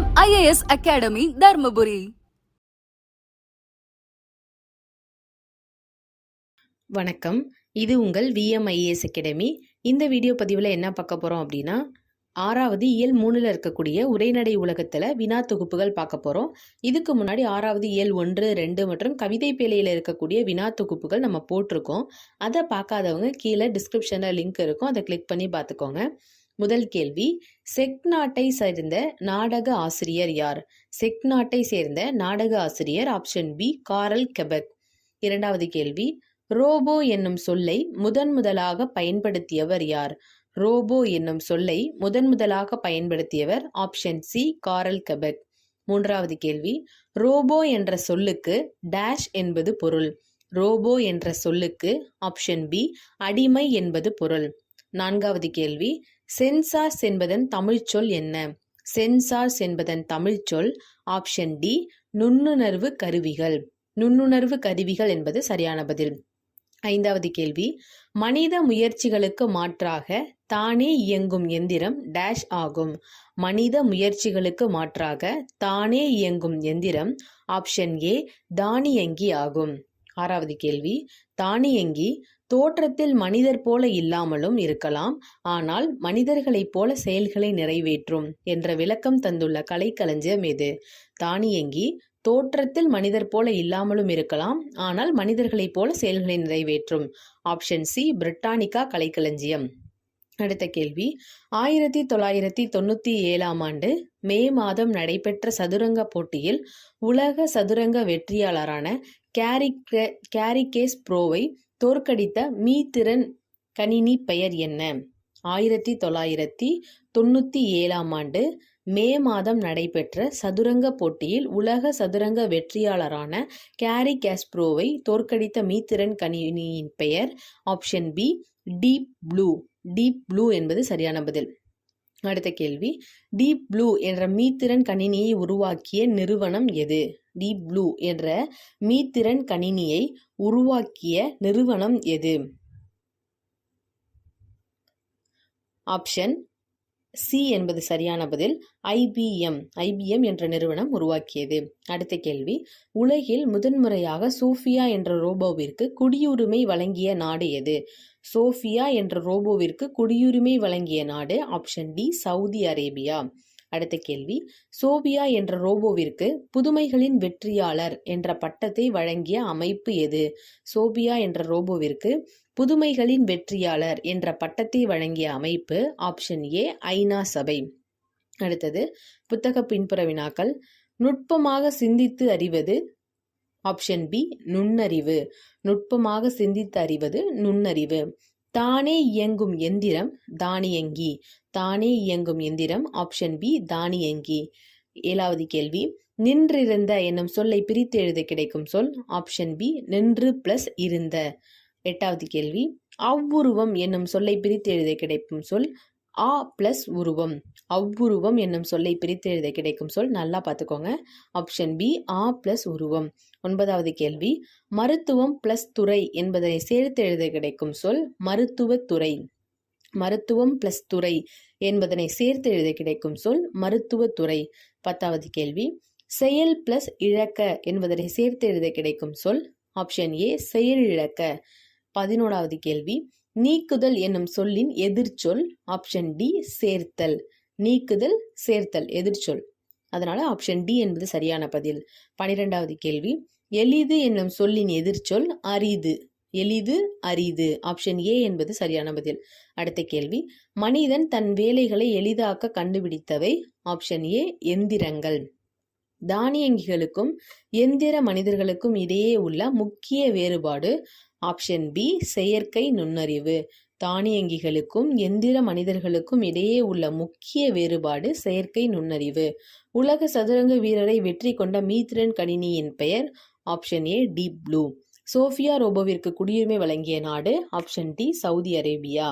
M IAS academy Dharmapuri. வணக்கம். இது உங்கள் விஎம்ஐஏஎஸ் அகாடமி இந்த வீடியோ பதிவில் என்ன பார்க்க போகிறோம் அப்படின்னா ஆறாவது இயல் மூணில் இருக்கக்கூடிய உரைநடை உலகத்தில் வினா தொகுப்புகள் பார்க்க போகிறோம் இதுக்கு முன்னாடி ஆறாவது இயல் ஒன்று ரெண்டு மற்றும் கவிதை பேலையில் இருக்கக்கூடிய வினா தொகுப்புகள் நம்ம போட்டிருக்கோம். அதை பார்க்காதவங்க கீழே டிஸ்கிரிப்ஷனில் லிங்க் இருக்கும். அதை கிளிக் பண்ணி பார்த்துக்கோங்க. முதல் கேள்வி செக் நாட்டை சேர்ந்த நாடக ஆசிரியர் யார்? செக் நாட்டை சேர்ந்த நாடக ஆசிரியர் ஆப்ஷன் பி காரல் கெபக். இரண்டாவது கேள்வி ரோபோ என்னும் சொல்லை முதன் முதலாக பயன்படுத்தியவர் யார்? ரோபோ என்னும் சொல்லை முதன் முதலாக பயன்படுத்தியவர் ஆப்ஷன் சி காரல் கெபக். மூன்றாவது கேள்வி ரோபோ என்ற சொல்லுக்கு டேஷ் என்பது பொருள். ரோபோ என்ற சொல்லுக்கு ஆப்ஷன் பி அடிமை என்பது பொருள். நான்காவது கேள்வி சென்சார்ஸ் என்பதன் தமிழ்ச்சொல் என்ன? சென்சார்ஸ் என்பதன் தமிழ்ச்சொல் ஆப்ஷன் டி நுண்ணுணர்வு கருவிகள். நுண்ணுணர்வு கருவிகள் என்பது சரியான பதில். ஐந்தாவது கேள்வி. மனித முயற்சிகளுக்கு மாற்றாக தானே இயங்கும் எந்திரம் டேஷ் ஆகும். மனித முயற்சிகளுக்கு மாற்றாக தானே இயங்கும் எந்திரம் ஆப்ஷன் ஏ தானியங்கி ஆகும். ஆறாவது கேள்வி. தானியங்கி தோற்றத்தில் மனிதர் போல இல்லாமலும் இருக்கலாம் ஆனால் மனிதர்களைப் போல செயல்களை நிறைவேற்றும் என்ற விளக்கம் தந்துள்ள கலைக்களஞ்சியம் எது தானியங்கி தோற்றத்தில் மனிதர் போல இல்லாமலும் இருக்கலாம் ஆனால் மனிதர்களைப் போல செயல்களை நிறைவேற்றும். ஆப்ஷன் சி பிரிட்டானிக்கா கலைக்களஞ்சியம். அடுத்த கேள்வி. ஆயிரத்தி தொள்ளாயிரத்தி தொண்ணூற்றி ஏழாம் ஆண்டு மே மாதம் நடைபெற்ற சதுரங்க போட்டியில் உலக சதுரங்க வெற்றியாளரான கேரி கேரிகேஸ் ப்ரோவை தோற்கடித்த மீத்திறன் கணினி பெயர் என்ன? ஆயிரத்தி தொள்ளாயிரத்தி தொண்ணூற்றி ஏழாம் ஆண்டு மே மாதம் நடைபெற்ற சதுரங்க போட்டியில் உலக சதுரங்க வெற்றியாளரான கேரி கேஸ்ப்ரோவை தோற்கடித்த மீத்திறன் கணினியின் பெயர் option B deep blue. Deep blue என்பது சரியான பதில். அடுத்த கேள்வி. டீப் ப்ளூ என்ற மீத்திறன் கணினியை உருவாக்கிய நிறுவனம் எது? டீப் ப்ளூ என்ற மீத்திறன் கணினியை உருவாக்கிய நிறுவனம் எது? ஆப்ஷன் சி என்பது சரியான பதில். ஐபிஎம் ஐபிஎம் என்ற நிறுவனம் உருவாக்கியது. அடுத்த கேள்வி. உலகில் முதன்முறையாக சோஃபியா என்ற ரோபோவிற்கு குடியுரிமை வழங்கிய நாடு எது? சோஃபியா என்ற ரோபோவிற்கு குடியுரிமை வழங்கிய நாடு ஆப்ஷன் டி சவுதி அரேபியா. அடுத்த கேள்வி. சோபியா என்ற ரோபோவிற்கு புதுமைகளின் வெற்றியாளர் என்ற பட்டத்தை வழங்கிய அமைப்பு எது? சோபியா என்ற ரோபோவிற்கு புதுமைகளின் வெற்றியாளர் என்ற பட்டத்தை வழங்கிய அமைப்பு ஆப்ஷன் ஏ ஐநா சபை. அடுத்தது புத்தக பின்புற வினாக்கள். நுட்பமாக சிந்தித்து அறிவது. ஆப்ஷன் பி நுண்ணறிவு. நுட்பமாக சிந்தித்து அறிவது நுண்ணறிவு. தானே இயங்கும் எந்திரம் தானியங்கி தானே இயங்கும் எந்திரம் ஆப்ஷன் பி தானியங்கி ஏழாவது கேள்வி நின்றிருந்த என்னும் சொல்லை பிரித்து எழுத கிடைக்கும் சொல். ஆப்ஷன் பி நின்று பிளஸ் இருந்த. எட்டாவது கேள்வி. அவ்வுருவம் என்னும் சொல்லை பிரித்து எழுத கிடைக்கும் சொல் ஆ பிளஸ் உருவம். அவ்வுருவம் என்னும் சொல்லை பிரித்து எழுத கிடைக்கும் சொல் நல்லா பார்த்துக்கோங்க. ஆப்ஷன் பி ஆ பிளஸ் உருவம். ஒன்பதாவது கேள்வி. மருத்துவம் பிளஸ் துறை என்பதை சேர்த்து எழுத கிடைக்கும் சொல் மருத்துவத்துறை மருத்துவம் பிளஸ் துறை என்பதனை சேர்த்து எழுத கிடைக்கும் சொல் மருத்துவத்துறை பத்தாவது கேள்வி. செயல் பிளஸ் இழக்க என்பதனை சேர்த்து எழுத கிடைக்கும் சொல் ஆப்ஷன் ஏ செயல் இழக்க. பதினோராவது கேள்வி. நீக்குதல் என்னும் சொல்லின் எதிர்ச்சொல் ஆப்ஷன் டி சேர்த்தல். நீக்குதல் சேர்த்தல் எதிர்ச்சொல். அதனால ஆப்ஷன் டி என்பது சரியான பதில். பனிரெண்டாவது கேள்வி. எளிது என்னும் சொல்லின் எதிர்ச்சொல் அரிது. எளிது அரிது. ஆப்ஷன் ஏ என்பது சரியான பதில். அடுத்த கேள்வி. மனிதன் தன் வேலைகளை எளிதாக்க கண்டுபிடித்தவை. ஆப்ஷன் ஏ எந்திரங்கள். தானியங்கிகளுக்கும் எந்திர மனிதர்களுக்கும் இடையே உள்ள முக்கிய வேறுபாடு ஆப்ஷன் பி செயற்கை நுண்ணறிவு. தானியங்கிகளுக்கும் எந்திர மனிதர்களுக்கும் இடையே உள்ள முக்கிய வேறுபாடு செயற்கை நுண்ணறிவு. உலக சதுரங்க வீரரை வெற்றி கொண்ட மீத்ரன் கணினியின் பெயர் option A deep blue. Sophia ரோபோவிற்கு குடியுரிமை வழங்கிய நாடு ஆப்ஷன் டி சவுதி அரேபியா.